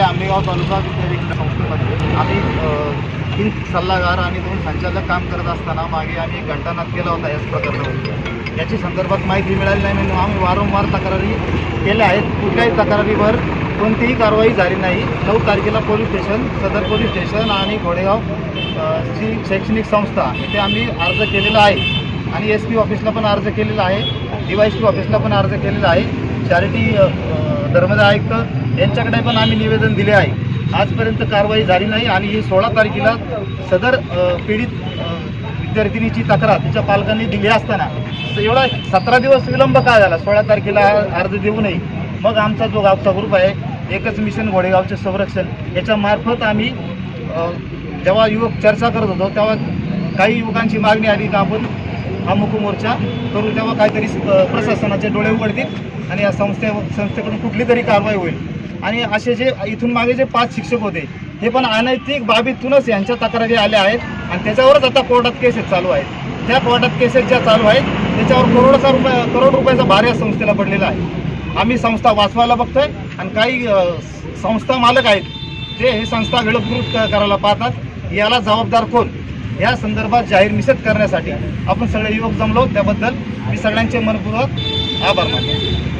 तालुका विद्यापीठ संस्थेमध्ये आम्ही तीन सल्लागार आणि दोन संचालक काम करत असताना मागे आम्ही एक घंटानाथ केला होता याच प्रकरणावर. याची संदर्भात माहिती मिळाली नाही म्हणून आम्ही वारंवार तक्रारी केल्या आहेत. कुठल्याही तक्रारीवर कोणतीही कारवाई झाली नाही. नऊ तारखेला पोलीस स्टेशन सदर पोलीस स्टेशन आणि घोडेगाव ची शैक्षणिक संस्था इथे आम्ही अर्ज केलेला आहे. आणि एस पी ऑफिसला पण अर्ज केलेला आहे. डी वाय सी ऑफिसला पण अर्ज केलेला आहे. चॅरिटी धर्मदाय आयुक्त यांच्याकडे पण आम्ही निवेदन दिले आहे. आजपर्यंत कारवाई झाली नाही आणि ही सोळा तारखेला सदर पीडित विद्यार्थिनीची तक्रार तिच्या पालकांनी दिली असताना. एवढा सतरा दिवस विलंब का झाला? सोळा तारखेला अर्ज देऊ नये. मग आमचा जो गावचा ग्रुप आहे एकच मिशन घोडेगावचे संरक्षण याच्यामार्फत आम्ही जेव्हा युवक चर्चा करत होतो तेव्हा काही युवकांची मागणी आली का आपण हा मुक मोर्चा करून तेव्हा काहीतरी प्रशासनाचे डोळे उघडतील आणि या संस्थे संस्थेकडून कुठली तरी कारवाई होईल. आणि असे जे इथून मागे जे पाच शिक्षक होते हे पण अनैतिक बाबीतूनच यांच्या तक्रारी आल्या आहेत आणि त्याच्यावरच आता कोर्टात केसेस चालू आहेत. त्या कोर्टात केसेस ज्या चालू आहेत त्याच्यावर करोडचा रुपये करोड रुपयाचा भार या संस्थेला पडलेला आहे. आम्ही संस्था वाचवायला बघतोय आणि काही संस्था मालक आहेत ते हे संस्था घडपूर करायला पाहतात. याला जबाबदार कोण? या संदर्भात जाहीर निषेध करण्यासाठी आपण सगळे युवक जमलो. त्याबद्दल मी सगळ्यांचे मनपूर्वक आभार मानतो.